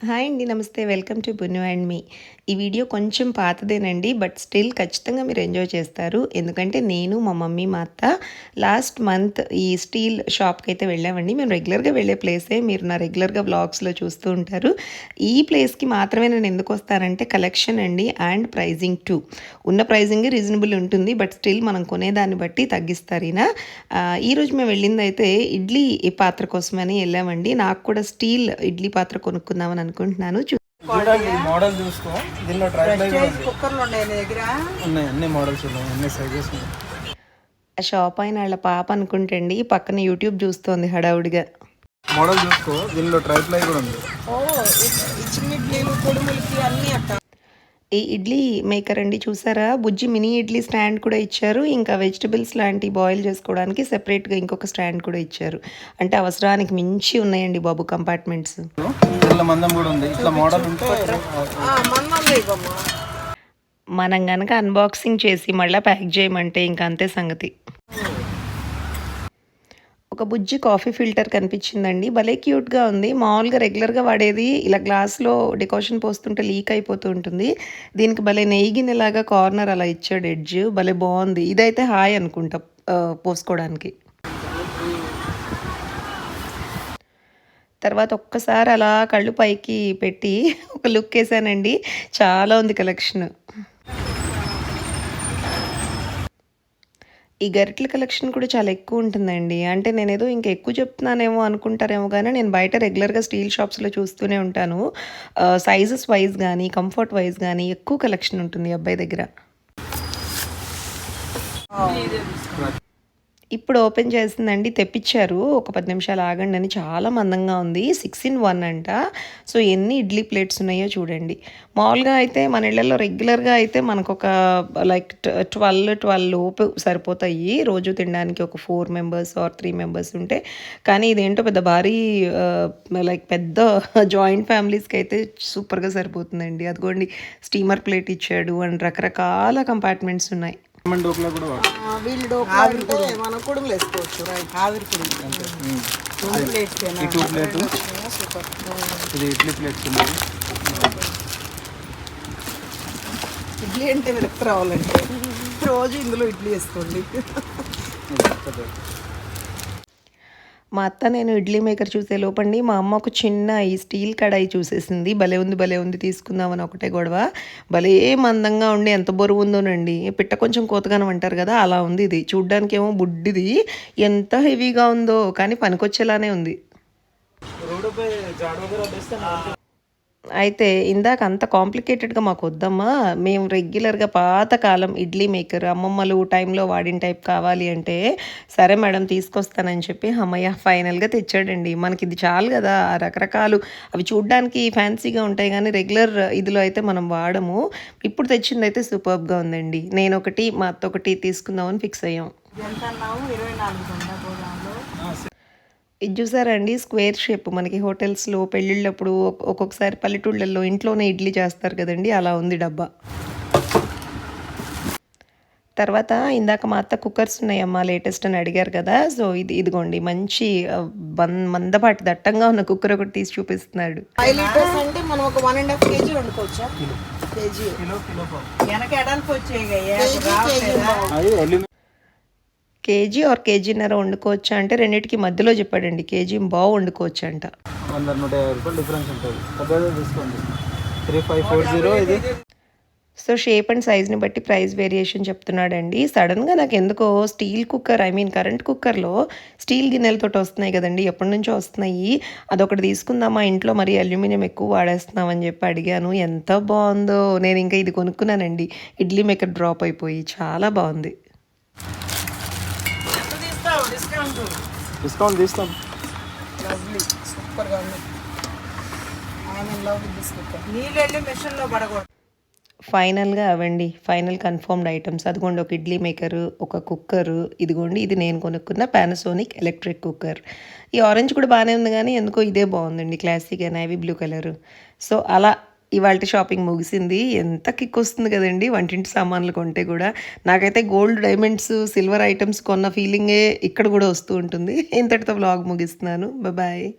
Hi అండి నమస్తే. Welcome to Punnu and me. ఈ వీడియో కొంచెం పాతదేనండి బట్ స్టిల్ ఖచ్చితంగా మీరు ఎంజాయ్ చేస్తారు. ఎందుకంటే నేను మా మమ్మీ మా అత్త లాస్ట్ మంత్ ఈ స్టీల్ షాప్కి అయితే వెళ్ళామండి. మేము రెగ్యులర్గా వెళ్ళే ప్లేసే. మీరు నా రెగ్యులర్గా బ్లాగ్స్లో చూస్తూ ఉంటారు. ఈ ప్లేస్కి మాత్రమే నేను ఎందుకు వస్తానంటే కలెక్షన్ అండి అండ్ ప్రైజింగ్ టూ. ఉన్న ప్రైజింగ్ రీజనబుల్ ఉంటుంది బట్ స్టిల్ మనం కొనేదాన్ని బట్టి తగ్గిస్తారు ఈయన. ఈరోజు మేము వెళ్ళింది అయితే ఇడ్లీ పాత్ర కోసమని వెళ్ళామండి. నాకు కూడా స్టీల్ ఇడ్లీ పాత్ర కొనుక్కుందామని అనుకుంటున్నాను. చూడండి మోడల్ చూసుకో. దీనిలో ట్రై ప్లై కూడా ఉంది. కుక్కర్లు ఉన్నాయి నీ దగ్గర? ఉన్నాయి అన్ని మోడల్స్ ఉన్నాయి అన్ని సైజెస్ ఉన్నాయి. ఆ షాప్ అయిన వాళ్ళ పాప అనుకుంటండి పక్కన యూట్యూబ్ చూస్తోంది హడావుడిగా. మోడల్ చూసుకో దీనిలో ట్రై ప్లై కూడా ఉంది. ఓ ఈ చిన్న ఇడ్లీలు కొడుములకి అన్ని అట్ట. ఈ ఇడ్లీ మేకర్ అండి చూసారా? బుజ్జి మినీ ఇడ్లీ స్టాండ్ కూడా ఇచ్చారు. ఇంకా వెజిటబుల్స్ లాంటి బాయిల్ చేసుకోవడానికి సెపరేట్గా ఇంకొక స్టాండ్ కూడా ఇచ్చారు. అంటే అవసరానికి మించి ఉన్నాయండి బాబు కంపార్ట్మెంట్స్. దీనిలో మందం కూడా ఉంది. ఇట్లా మోడల్ ఉంటే ఆ, మన్నం ఇవ్వమ్మా. మనం గనక అన్బాక్సింగ్ చేసి మళ్ళీ ప్యాక్ చేయమంటే ఇంకా అంతే సంగతి. ఒక బుజ్జి కాఫీ ఫిల్టర్ కనిపించిందండి. భలే క్యూట్గా ఉంది. మామూలుగా రెగ్యులర్గా వాడేది ఇలా గ్లాస్లో డికాషన్ పోస్తుంటే లీక్ అయిపోతూ ఉంటుంది. దీనికి భలే నెయ్యి గిన్నెలాగా కార్నర్ అలా ఇచ్చాడు ఎడ్జ్. భలే బాగుంది. ఇదైతే హాయ్ అనుకుంటా పోసుకోవడానికి. తర్వాత ఒక్కసారి అలా కళ్ళు పైకి పెట్టి ఒక లుక్ వేసానండి. చాలా ఉంది కలెక్షన్. ఈ గరిటెల కలెక్షన్ కూడా చాలా ఎక్కువ ఉంటుందండి. అంటే నేనేదో ఇంకా ఎక్కువ చెప్తున్నానేమో అనుకుంటారేమో కానీ నేను బయట రెగ్యులర్గా స్టీల్ షాప్స్లో చూస్తూనే ఉంటాను. సైజెస్ వైజ్ కానీ కంఫర్ట్ వైజ్ కానీ ఎక్కువ కలెక్షన్ ఉంటుంది ఈ అబ్బాయి దగ్గర. ఇప్పుడు ఓపెన్ చేసిందండి తెప్పించారు. ఒక పది నిమిషాలు ఆగండి అని చాలా మందంగా ఉంది. సిక్స్ ఇన్ వన్ అంట. సో ఎన్ని ఇడ్లీ ప్లేట్స్ ఉన్నాయో చూడండి. మామూలుగా అయితే మన ఇళ్ళల్లో రెగ్యులర్గా అయితే మనకు ఒక లైక్ ట్వెల్వ్ ట్వెల్వ్ లోపు సరిపోతాయి. రోజు తినడానికి ఒక four members or three members ఉంటే. కానీ ఇదేంటో పెద్ద భారీ లైక్ పెద్ద జాయింట్ ఫ్యామిలీస్కి అయితే సూపర్గా సరిపోతుందండి. అదిగోండి స్టీమర్ ప్లేట్ ఇచ్చాడు. అండ్ రకరకాల కంపార్ట్మెంట్స్ ఉన్నాయి. డోక్లా కూడా వాడు. ఆ, వీళ్ళు డోకా అంటే మనం కుడుములు వేసుకోవచ్చు. రైట్ ఆవిరి కుడుములు. రెండు ప్లేట్స్ ఈ టూ ప్లేట్? సూపర్. ఇది ఇడ్లీ ప్లేట్స్ ఉన్నాయి ఇడ్లీ అంటే విరక్తి రావాలంటే రోజు ఇందులో ఇడ్లీ వేసుకోండి. మా అత్త నేను ఇడ్లీ మేకర్ చూసే లోపండి మా అమ్మ ఒక చిన్న ఈ స్టీల్ కడాయి చూసేసింది. భలే ఉంది భలే ఉంది తీసుకుందామని ఒకటే గొడవ. భలే మందంగా ఉండి ఎంత బరువు ఉందోనండి పిట్ట కొంచెం కోతగానం అంటారు కదా అలా ఉంది ఇది. చూడ్డానికి ఏమో బుడ్డిది ఎంత హెవీగా ఉందో కానీ పనికొచ్చేలానే ఉంది. అయితే ఇందాక అంత కాంప్లికేటెడ్గా మాకు వద్దమ్మా. మేము రెగ్యులర్గా పాతకాలం ఇడ్లీ మేకర్ అమ్మమ్మలు టైంలో వాడిన టైప్ కావాలి అంటే సరే మేడం తీసుకొస్తానని చెప్పి అమ్మయ్య ఫైనల్గా తెచ్చాడండి. మనకి ఇది చాలు కదా. రకరకాలు అవి చూడ్డానికి ఫ్యాన్సీగా ఉంటాయి కానీ రెగ్యులర్ ఇదిలో అయితే మనం వాడము. ఇప్పుడు తెచ్చింది అయితే సూపర్గా ఉందండి. నేను ఒకటి మా అత్త ఒకటి తీసుకుందామని ఫిక్స్ అయ్యాం. ఎంత అన్నాము ఇరవై నాలుగు ఇది చూసారండి? స్క్వేర్ షేప్ మనకి హోటల్స్లో పెళ్ళిళ్ళప్పుడు ఒక్- ఒక్కొక్కసారి పల్లెటూళ్ళల్లో ఇంట్లోనే ఇడ్లీ చేస్తారు కదండి? అలా ఉంది డబ్బా. తర్వాత ఇందాక మా అత్త కుక్కర్స్ ఉన్నాయమ్మా లేటెస్ట్ అని అడిగారు కదా? సో ఇది ఇదిగోండి మంచి మందపాటి దట్టంగా ఉన్న కుక్కర్ ఒకటి తీసి చూపిస్తున్నాడు. ఫైవ్ లీటర్స్ అంటే మనం ఒక వన్ అండ్ హాఫ్ కేజీ వండుకోవచ్చా? కేజీ. వెనక ఎడల్పు వచ్చాయి కేజీ ఆర్ కేజీన్నర వండుకోవచ్చా అంటే రెండింటికి మధ్యలో చెప్పాడండి. కేజీ బావు వండుకోవచ్చు అంట వంద నూట యాభై రూపాయలు డిఫరెన్స్ ఉంటుంది. పెద్దదే తీసుకోండి. త్రీ ఫైవ్ ఫోర్ జీరో ఇది. సో షేప్ అండ్ సైజ్ని బట్టి ప్రైస్ వేరియేషన్ చెప్తున్నాడండి. సడన్గా నాకు ఎందుకో steel cooker I mean current కుక్కర్లో స్టీల్ గిన్నెలతో వస్తున్నాయి కదండి. ఎప్పటి నుంచో వస్తున్నాయి. అదొకటి తీసుకుందామా ఇంట్లో? మరి అల్యూమినియం ఎక్కువ వాడేస్తున్నామని చెప్పి అడిగాను. ఎంత బాగుందో నేను ఇంకా ఇది కొనుక్కున్నానండి. ఇడ్లీ మేకర్ డ్రాప్ అయిపోయి. చాలా బాగుంది డిస్కౌంట్ డిస్కౌంట్ తీస్తాం లవ్లీ సూపర్గా ఉంది నీళ్ళు వెళ్ళి మెషిన్లో పడకూడదు. ఫైనల్గా అవండి. ఫైనల్ కన్ఫర్మ్డ్ ఐటమ్స్ అదిగోండి ఒక ఇడ్లీ మేకరు ఒక కుక్కరు ఇదిగోండి ఇది నేను కొనుక్కున్న పానాసోనిక్ ఎలక్ట్రిక్ కుక్కర్ ఈ ఆరెంజ్ కూడా బాగానే ఉంది కానీ ఎందుకో ఇదే బాగుందండి. క్లాసిక్గా నేవీ బ్లూ కలర్ సో అలా ఇవాళ షాపింగ్ ముగిసింది. ఎంత కిక్ వస్తుంది కదండి వంటింటి సామాన్లు కొంటే కూడా. నాకైతే గోల్డ్ డైమండ్స్ సిల్వర్ ఐటమ్స్ కొన్న ఫీలింగే ఇక్కడ కూడా వస్తూ ఉంటుంది. ఇంతటితో బ్లాగ్ ముగిస్తున్నాను. బాయ్